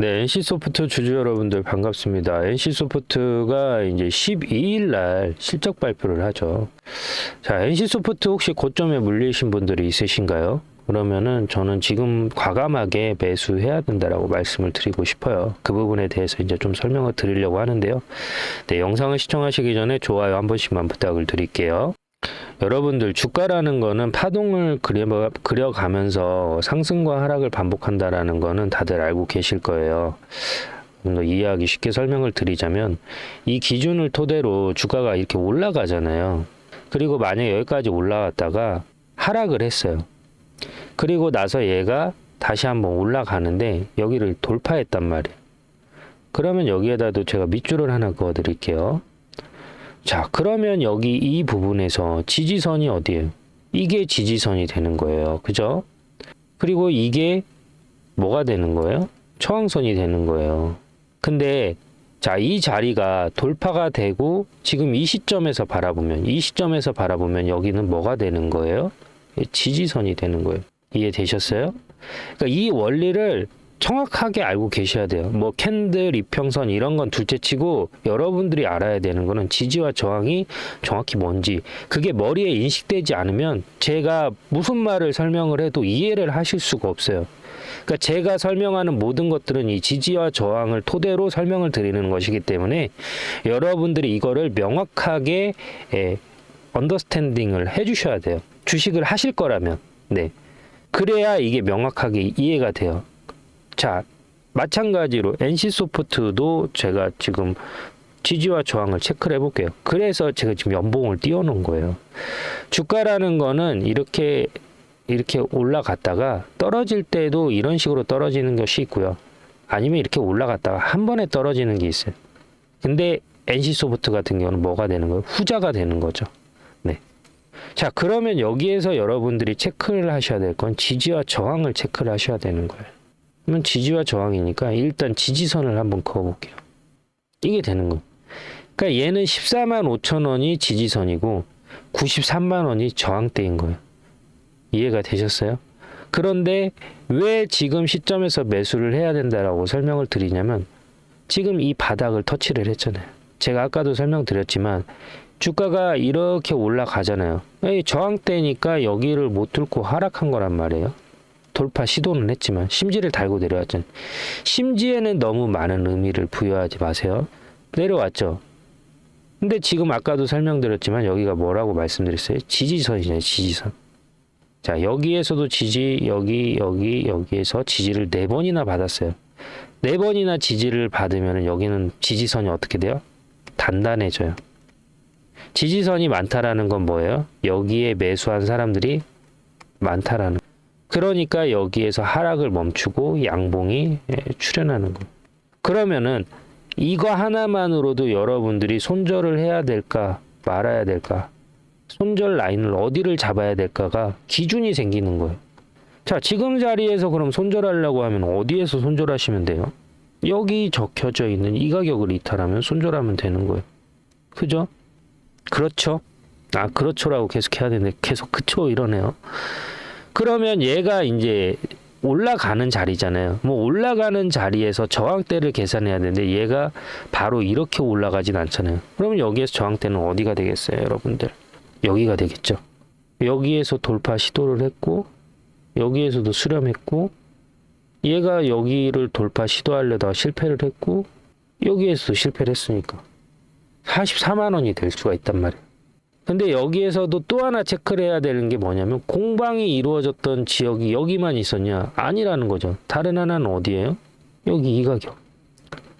네, NC소프트 주주 여러분들 반갑습니다. NC소프트가 이제 12일 날 실적 발표를 하죠. 자, NC소프트 혹시 고점에 물리신 분들이 있으신가요? 그러면은 저는 지금 과감하게 매수해야 된다라고 말씀을 드리고 싶어요. 그 부분에 대해서 이제 좀 설명을 드리려고 하는데요. 네, 영상을 시청하시기 전에 좋아요 한 번씩만 부탁을 드릴게요. 여러분들 주가라는 거는 파동을 그려, 그려가면서 상승과 하락을 반복한다라는 거는 다들 알고 계실 거예요. 좀 더 이해하기 쉽게 설명을 드리자면 이 기준을 토대로 주가가 이렇게 올라가잖아요. 그리고 만약에 여기까지 올라왔다가 하락을 했어요. 그리고 나서 얘가 다시 한번 올라가는데 여기를 돌파했단 말이에요. 그러면 여기에다도 제가 밑줄을 하나 그어 드릴게요. 자, 그러면 여기 이 부분에서 지지선이 어디예요? 이게 지지선이 되는 거예요. 그죠? 그리고 이게 뭐가 되는 거예요? 저항선이 되는 거예요. 근데 자, 이 자리가 돌파가 되고 지금 이 시점에서 바라보면 이 시점에서 바라보면 여기는 뭐가 되는 거예요? 지지선이 되는 거예요. 이해되셨어요? 그러니까 이 원리를 정확하게 알고 계셔야 돼요. 뭐 캔들, 이평선 이런 건 둘째치고 여러분들이 알아야 되는 거는 지지와 저항이 정확히 뭔지 그게 머리에 인식되지 않으면 제가 무슨 말을 설명을 해도 이해를 하실 수가 없어요. 그러니까 제가 설명하는 모든 것들은 이 지지와 저항을 토대로 설명을 드리는 것이기 때문에 여러분들이 이거를 명확하게 예, 언더스탠딩을 해주셔야 돼요. 주식을 하실 거라면 네. 그래야 이게 명확하게 이해가 돼요. 자, 마찬가지로 NC소프트도 제가 지금 지지와 저항을 체크를 해볼게요. 그래서 제가 지금 연봉을 띄워놓은 거예요. 주가라는 거는 이렇게 이렇게 올라갔다가 떨어질 때도 이런 식으로 떨어지는 것이 있고요. 아니면 이렇게 올라갔다가 한 번에 떨어지는 게 있어요. 근데 NC소프트 같은 경우는 뭐가 되는 거예요? 후자가 되는 거죠. 네. 자, 그러면 여기에서 여러분들이 체크를 하셔야 될 건 지지와 저항을 체크를 하셔야 되는 거예요. 그러면 지지와 저항이니까 일단 지지선을 한번 그어볼게요. 이게 되는 거. 그러니까 얘는 14만 5천 원이 지지선이고 93만 원이 저항대인 거예요. 이해가 되셨어요? 그런데 왜 지금 시점에서 매수를 해야 된다라고 설명을 드리냐면 지금 이 바닥을 터치를 했잖아요. 제가 아까도 설명드렸지만 주가가 이렇게 올라가잖아요. 이 저항대니까 여기를 못 뚫고 하락한 거란 말이에요. 돌파 시도는 했지만 심지를 달고 내려왔잖아요. 심지에는 너무 많은 의미를 부여하지 마세요. 내려왔죠. 근데 지금 아까도 설명드렸지만 여기가 뭐라고 말씀드렸어요? 지지선이잖아요. 지지선. 자 여기에서도 지지 여기 여기 여기에서 지지를 네 번이나 받았어요. 네 번이나 지지를 받으면 여기는 지지선이 어떻게 돼요? 단단해져요. 지지선이 많다라는 건 뭐예요? 여기에 매수한 사람들이 많다라는. 그러니까 여기에서 하락을 멈추고 양봉이 예, 출현하는 거예요. 그러면은 이거 하나만으로도 여러분들이 손절을 해야 될까 말아야 될까 손절 라인을 어디를 잡아야 될까가 기준이 생기는 거예요. 자, 지금 자리에서 그럼 손절하려고 하면 어디에서 손절하시면 돼요? 여기 적혀져 있는 이 가격을 이탈하면 손절하면 되는 거예요. 그죠? 그렇죠? 아, 그렇죠라고 계속 해야 되는데 계속 그쵸 이러네요. 그러면 얘가 이제 올라가는 자리잖아요. 뭐 올라가는 자리에서 저항대를 계산해야 되는데 얘가 바로 이렇게 올라가진 않잖아요. 그러면 여기에서 저항대는 어디가 되겠어요, 여러분들? 여기가 되겠죠. 여기에서 돌파 시도를 했고 여기에서도 수렴했고 얘가 여기를 돌파 시도하려다가 실패를 했고 여기에서도 실패를 했으니까 44만 원이 될 수가 있단 말이에요. 근데 여기에서도 또 하나 체크를 해야 되는 게 뭐냐면 공방이 이루어졌던 지역이 여기만 있었냐? 아니라는 거죠. 다른 하나는 어디예요? 여기 이 가격.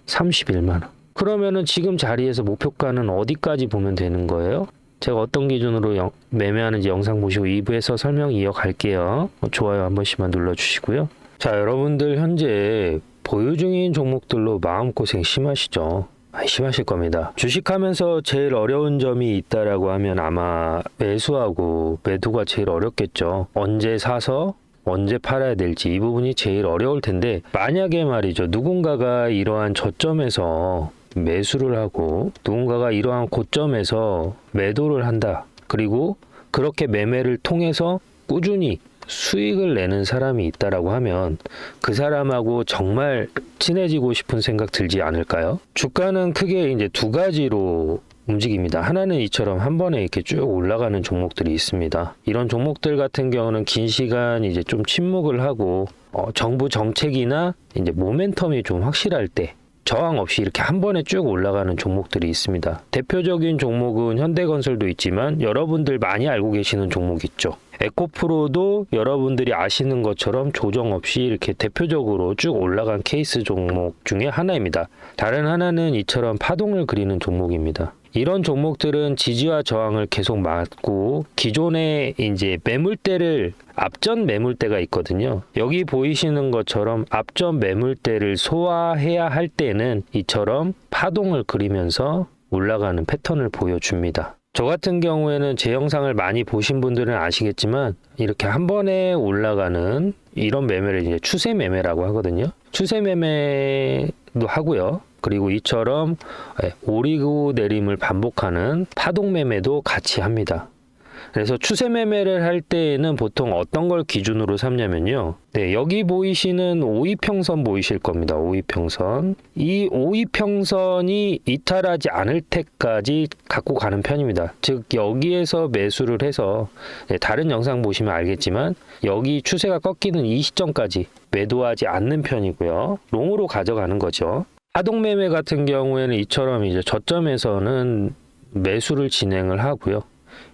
31만 원. 그러면은 지금 자리에서 목표가는 어디까지 보면 되는 거예요? 제가 어떤 기준으로 영- 매매하는지 영상 보시고 2부에서 설명 이어갈게요. 어, 좋아요 한 번씩만 눌러주시고요. 자, 여러분들 현재 보유 중인 종목들로 마음고생 심하시죠? 심하실 겁니다. 주식하면서 제일 어려운 점이 있다라고 하면 아마 매수하고 매도가 제일 어렵겠죠. 언제 사서 언제 팔아야 될지 이 부분이 제일 어려울 텐데 만약에 말이죠 누군가가 이러한 저점에서 매수를 하고 누군가가 이러한 고점에서 매도를 한다 그리고 그렇게 매매를 통해서 꾸준히 수익을 내는 사람이 있다라고 하면 그 사람하고 정말 친해지고 싶은 생각 들지 않을까요? 주가는 크게 이제 두 가지로 움직입니다. 하나는 이처럼 한 번에 이렇게 쭉 올라가는 종목들이 있습니다. 이런 종목들 같은 경우는 긴 시간 이제 좀 침묵을 하고 어, 정부 정책이나 이제 모멘텀이 좀 확실할 때 저항 없이 이렇게 한 번에 쭉 올라가는 종목들이 있습니다. 대표적인 종목은 현대건설도 있지만 여러분들 많이 알고 계시는 종목 있죠. 에코프로도 여러분들이 아시는 것처럼 조정 없이 이렇게 대표적으로 쭉 올라간 케이스 종목 중에 하나입니다. 다른 하나는 이처럼 파동을 그리는 종목입니다. 이런 종목들은 지지와 저항을 계속 맞고 기존의 이제 매물대를 앞전 매물대가 있거든요. 여기 보이시는 것처럼 앞전 매물대를 소화해야 할 때는 이처럼 파동을 그리면서 올라가는 패턴을 보여줍니다. 저 같은 경우에는 제 영상을 많이 보신 분들은 아시겠지만 이렇게 한 번에 올라가는 이런 매매를 이제 추세 매매라고 하거든요. 추세 매매도 하고요. 그리고 이처럼 예, 오리고 내림을 반복하는 파동 매매도 같이 합니다. 그래서 추세 매매를 할 때에는 보통 어떤 걸 기준으로 삼냐면요. 네, 여기 보이시는 5이평선 보이실 겁니다. 5이평선. 이 5이평선이 이탈하지 않을 때까지 갖고 가는 편입니다. 즉 여기에서 매수를 해서 네, 다른 영상 보시면 알겠지만 여기 추세가 꺾이는 이 시점까지 매도하지 않는 편이고요. 롱으로 가져가는 거죠. 하동 매매 같은 경우에는 이처럼 이제 저점에서는 매수를 진행을 하고요.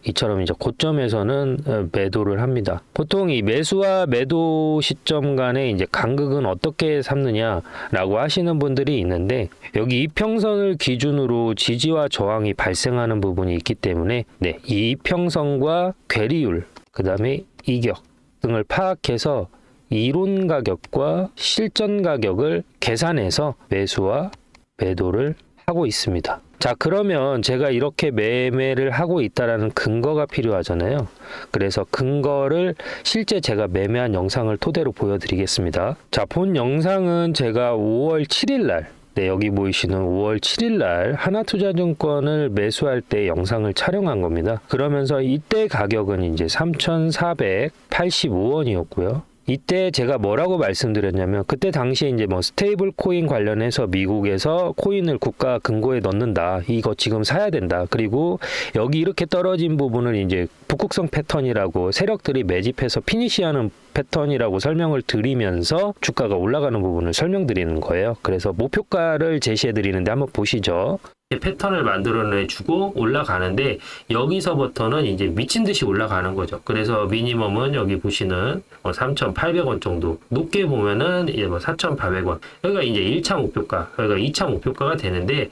이처럼 이제 고점에서는 어, 매도를 합니다. 보통 이 매수와 매도 시점 간의 이제 간극은 어떻게 삼느냐라고 하시는 분들이 있는데 여기 이평선을 기준으로 지지와 저항이 발생하는 부분이 있기 때문에 네, 이 이평선과 괴리율 그다음에 이격 등을 파악해서 이론 가격과 실전 가격을 계산해서 매수와 매도를 하고 있습니다. 자, 그러면 제가 이렇게 매매를 하고 있다라는 근거가 필요하잖아요. 그래서 근거를 실제 제가 매매한 영상을 토대로 보여드리겠습니다. 자, 본 영상은 제가 5월 7일 날 네, 여기 보이시는 5월 7일 날 하나투자증권을 매수할 때 영상을 촬영한 겁니다. 그러면서 이때 가격은 이제 3,485원이었고요. 이때 제가 뭐라고 말씀드렸냐면 그때 당시에 이제 뭐 스테이블 코인 관련해서 미국에서 코인을 국가 금고에 넣는다. 이거 지금 사야 된다. 그리고 여기 이렇게 떨어진 부분을 이제 북극성 패턴이라고 세력들이 매집해서 피니시하는 패턴이라고 설명을 드리면서 주가가 올라가는 부분을 설명드리는 거예요. 그래서 목표가를 제시해 드리는데 한번 보시죠. 패턴을 만들어내주고 올라가는데 여기서부터는 이제 미친 듯이 올라가는 거죠. 그래서 미니멈은 여기 보시는 뭐 3,800원 정도 높게 보면은 이제 뭐 4,800원 여기가 이제 1차 목표가 여기가 2차 목표가가 되는데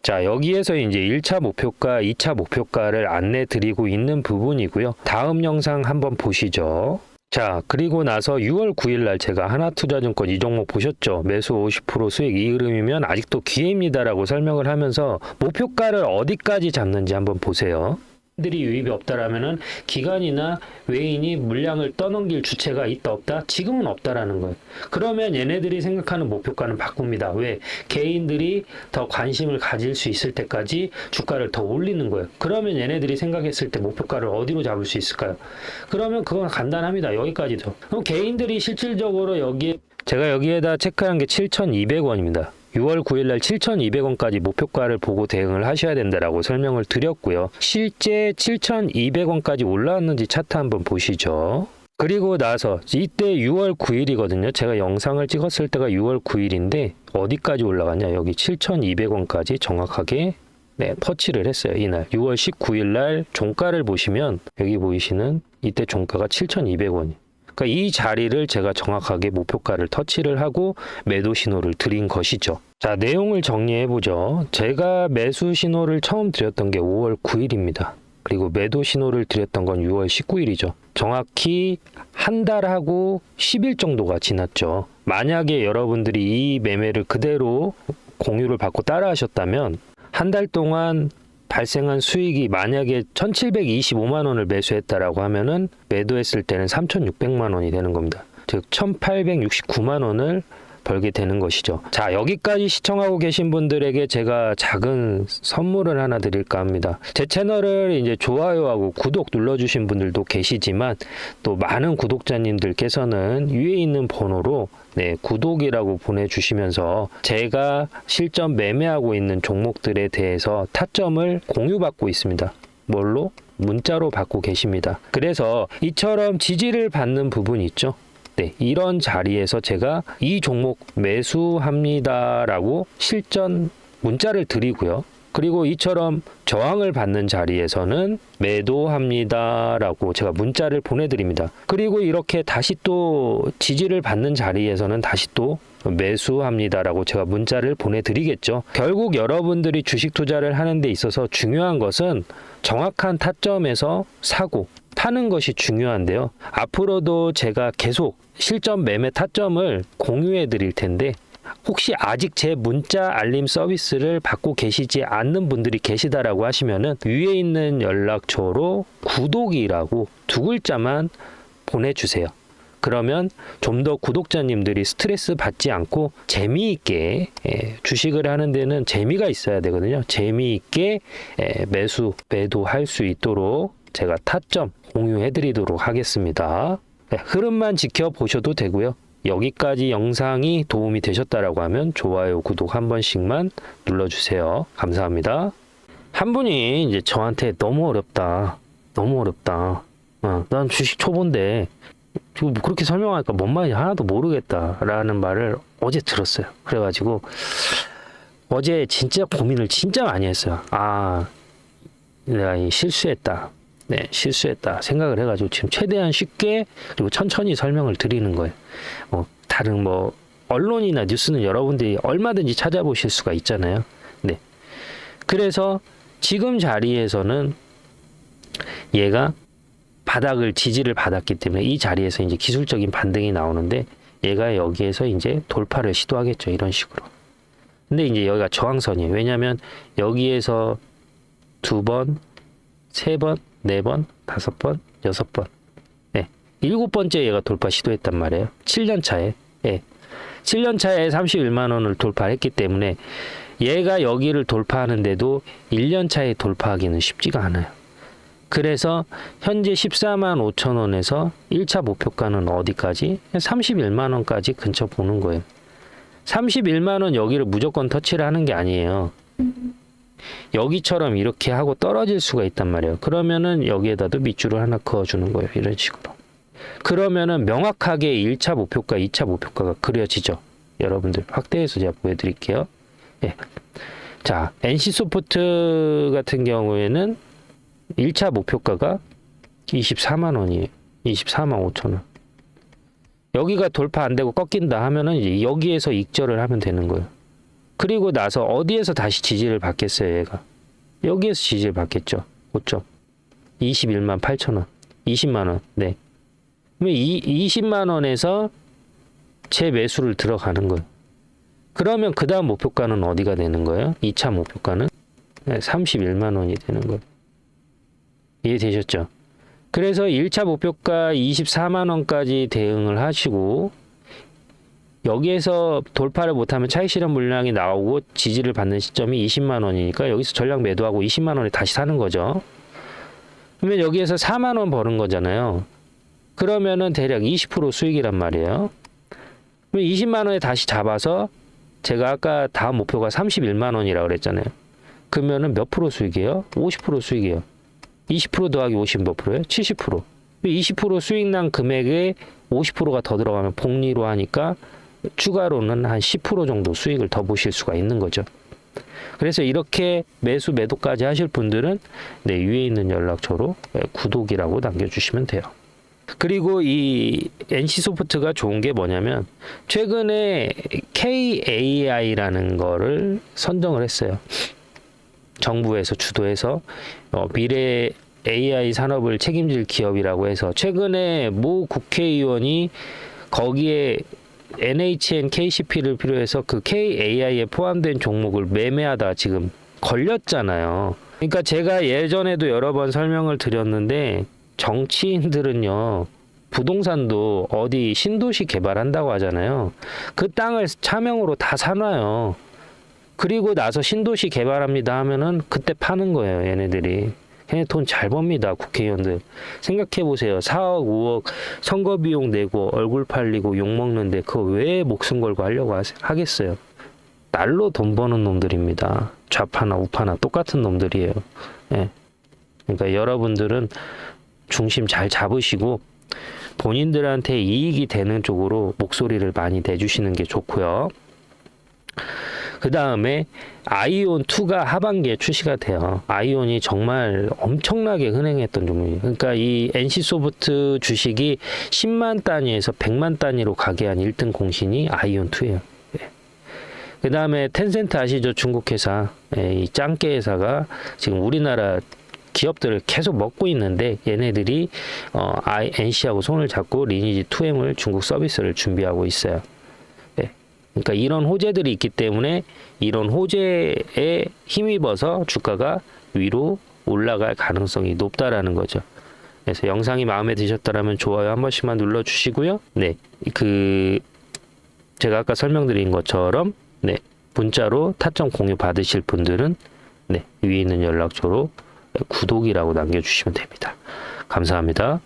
자, 여기에서 이제 1차 목표가, 2차 목표가를 안내 드리고 있는 부분이고요. 다음 영상 한번 보시죠. 자, 그리고 나서 6월 9일 날 제가 하나투자증권 이 종목 보셨죠? 매수 50% 수익 이 흐름이면 아직도 기회입니다라고 설명을 하면서 목표가를 어디까지 잡는지 한번 보세요. 들이 유입이 없다라면은 기관이나 외인이 물량을 떠넘길 주체가 있다 없다 지금은 없다라는 거예요. 그러면 얘네들이 생각하는 목표가는 바꿉니다. 왜 개인들이 더 관심을 가질 수 있을 때까지 주가를 더 올리는 거예요. 그러면 얘네들이 생각했을 때 목표가를 어디로 잡을 수 있을까요? 그러면 그건 간단합니다. 여기까지도. 그럼 개인들이 실질적으로 여기에 제가 여기에다 체크한 게 7,200원입니다. 6월 9일 날 7,200원까지 목표가를 보고 대응을 하셔야 된다라고 설명을 드렸고요. 실제 7,200원까지 올라왔는지 차트 한번 보시죠. 그리고 나서 이때 6월 9일이거든요. 제가 영상을 찍었을 때가 6월 9일인데 어디까지 올라갔냐? 여기 7,200원까지 정확하게 네, 터치를 했어요. 이날 6월 19일 날 종가를 보시면 여기 보이시는 이때 종가가 7,200원이. 그러니까 이 자리를 제가 정확하게 목표가를 터치를 하고 매도 신호를 드린 것이죠. 자, 내용을 정리해 보죠. 제가 매수 신호를 처음 드렸던 게 5월 9일입니다. 그리고 매도 신호를 드렸던 건 6월 19일이죠. 정확히 한 달하고 10일 정도가 지났죠. 만약에 여러분들이 이 매매를 그대로 공유를 받고 따라 하셨다면 한 달 동안 발생한 수익이 만약에 1725만 원을 매수했다라고 하면은 매도했을 때는 3600만 원이 되는 겁니다. 즉 1869만 원을 벌게 되는 것이죠. 자, 여기까지 시청하고 계신 분들에게 제가 작은 선물을 하나 드릴까 합니다. 제 채널을 이제 좋아요하고 구독 눌러주신 분들도 계시지만 또 많은 구독자님들께서는 위에 있는 번호로 네, 구독이라고 보내주시면서 제가 실전 매매하고 있는 종목들에 대해서 타점을 공유받고 있습니다. 뭘로? 문자로 받고 계십니다. 그래서 이처럼 지지를 받는 부분 있죠. 네, 이런 자리에서 제가 이 종목 매수합니다라고 실전 문자를 드리고요. 그리고 이처럼 저항을 받는 자리에서는 매도합니다라고 제가 문자를 보내드립니다. 그리고 이렇게 다시 또 지지를 받는 자리에서는 다시 또 매수합니다라고 제가 문자를 보내드리겠죠. 결국 여러분들이 주식 투자를 하는 데 있어서 중요한 것은 정확한 타점에서 사고 파는 것이 중요한데요. 앞으로도 제가 계속 실전 매매 타점을 공유해 드릴 텐데 혹시 아직 제 문자 알림 서비스를 받고 계시지 않는 분들이 계시다라고 하시면은 위에 있는 연락처로 구독이라고 두 글자만 보내주세요. 그러면 좀 더 구독자님들이 스트레스 받지 않고 재미있게 예, 주식을 하는 데는 재미가 있어야 되거든요. 재미있게 예, 매수, 매도할 수 있도록 제가 타점 공유해 드리도록 하겠습니다. 네, 흐름만 지켜보셔도 되고요. 여기까지 영상이 도움이 되셨다라고 하면 좋아요, 구독 한 번씩만 눌러주세요. 감사합니다. 한 분이 이제 저한테 너무 어렵다. 너무 어렵다. 어, 난 주식 초보인데 뭐 그렇게 설명하니까 뭔 말인지 하나도 모르겠다라는 말을 어제 들었어요. 그래가지고 어제 진짜 고민을 진짜 많이 했어요. 아, 내가 이 실수했다. 네, 실수했다 생각을 해가지고 지금 최대한 쉽게 그리고 천천히 설명을 드리는 거예요. 뭐 다른 뭐 언론이나 뉴스는 여러분들이 얼마든지 찾아보실 수가 있잖아요. 네. 그래서 지금 자리에서는 얘가 바닥을 지지를 받았기 때문에 이 자리에서 이제 기술적인 반등이 나오는데 얘가 여기에서 이제 돌파를 시도하겠죠. 이런 식으로. 근데 이제 여기가 저항선이에요. 왜냐하면 여기에서 두 번, 세 번, 네 번, 다섯 번, 여섯 번, 네, 일곱 번째 얘가 돌파 시도했단 말이에요. 7년 차에, 예, 7년 차에 31만 원을 돌파했기 때문에 얘가 여기를 돌파하는데도 1년 차에 돌파하기는 쉽지가 않아요. 그래서 현재 14만 5천 원에서 1차 목표가는 어디까지? 31만 원까지 근처 보는 거예요. 31만 원 여기를 무조건 터치를 하는 게 아니에요. 여기처럼 이렇게 하고 떨어질 수가 있단 말이에요. 그러면은 여기에다도 밑줄을 하나 그어주는 거예요. 이런 식으로. 그러면은 명확하게 1차 목표가, 2차 목표가가 그려지죠. 여러분들 확대해서 제가 보여드릴게요. 예. 자, NC소프트 같은 경우에는 1차 목표가가 24만 원이에요. 24만 5천 원. 여기가 돌파 안 되고 꺾인다 하면은 이제 여기에서 익절을 하면 되는 거예요. 그리고 나서 어디에서 다시 지지를 받겠어요, 얘가? 여기에서 지지를 받겠죠. 5점. 21만 8천 원. 20만 원. 네. 그러면 이 20만 원에서 제 매수를 들어가는 거예요. 그러면 그 다음 목표가는 어디가 되는 거예요? 2차 목표가는 네, 31만 원이 되는 거예요. 이해되셨죠? 그래서 1차 목표가 24만 원까지 대응을 하시고 여기에서 돌파를 못하면 차익 실현 물량이 나오고 지지를 받는 시점이 20만 원이니까 여기서 전량 매도하고 20만 원에 다시 사는 거죠. 그러면 여기에서 4만 원 버는 거잖아요. 그러면은 대략 20% 수익이란 말이에요. 그럼 20만 원에 다시 잡아서 제가 아까 다음 목표가 31만 원이라고 그랬잖아요. 그러면은 몇 프로 수익이에요? 50% 수익이에요. 20% 더하기 50 몇 프로예요? 70%. 20% 수익 난 금액에 50%가 더 들어가면 복리로 하니까 추가로는 한 10% 정도 수익을 더 보실 수가 있는 거죠. 그래서 이렇게 매수 매도까지 하실 분들은 네, 위에 있는 연락처로 구독이라고 남겨주시면 돼요. 그리고 이 NC소프트가 좋은 게 뭐냐면 최근에 KAI라는 거를 선정을 했어요. 정부에서 주도해서 어, 미래 AI 산업을 책임질 기업이라고 해서 최근에 모 국회의원이 거기에 NHN KCP를 필요해서 그 KAI에 포함된 종목을 매매하다 지금 걸렸잖아요. 그러니까 제가 예전에도 여러 번 설명을 드렸는데 정치인들은요 부동산도 어디 신도시 개발한다고 하잖아요. 그 땅을 차명으로 다 사놔요. 그리고 나서 신도시 개발합니다 하면은 그때 파는 거예요, 얘네들이. 걔네 돈 잘 법니다, 국회의원들. 생각해 보세요. 4억, 5억 선거 비용 내고 얼굴 팔리고 욕 먹는데 그거 왜 목숨 걸고 하려고 하- 하겠어요? 날로 돈 버는 놈들입니다. 좌파나 우파나 똑같은 놈들이에요. 예. 그러니까 여러분들은 중심 잘 잡으시고 본인들한테 이익이 되는 쪽으로 목소리를 많이 내주시는 게 좋고요. 그 다음에 아이온 2가 하반기에 출시가 돼요. 아이온이 정말 엄청나게 흔행했던 종목이에요. 그러니까 이 NC 소프트 주식이 10만 단위에서 100만 단위로 가게 한 1등 공신이 아이온 2예요. 그 다음에 텐센트 아시죠? 중국 회사. 예, 이 짱깨 회사가 지금 우리나라 기업들을 계속 먹고 있는데 얘네들이 어, NC하고 손을 잡고 리니지 2M을 중국 서비스를 준비하고 있어요. 예. 그러니까 이런 호재들이 있기 때문에 이런 호재에 힘입어서 주가가 위로 올라갈 가능성이 높다라는 거죠. 그래서 영상이 마음에 드셨다면 좋아요 한 번씩만 눌러 주시고요. 네. 그 제가 아까 설명드린 것처럼 네. 문자로 타점 공유 받으실 분들은 네. 위에 있는 연락처로 구독이라고 남겨 주시면 됩니다. 감사합니다.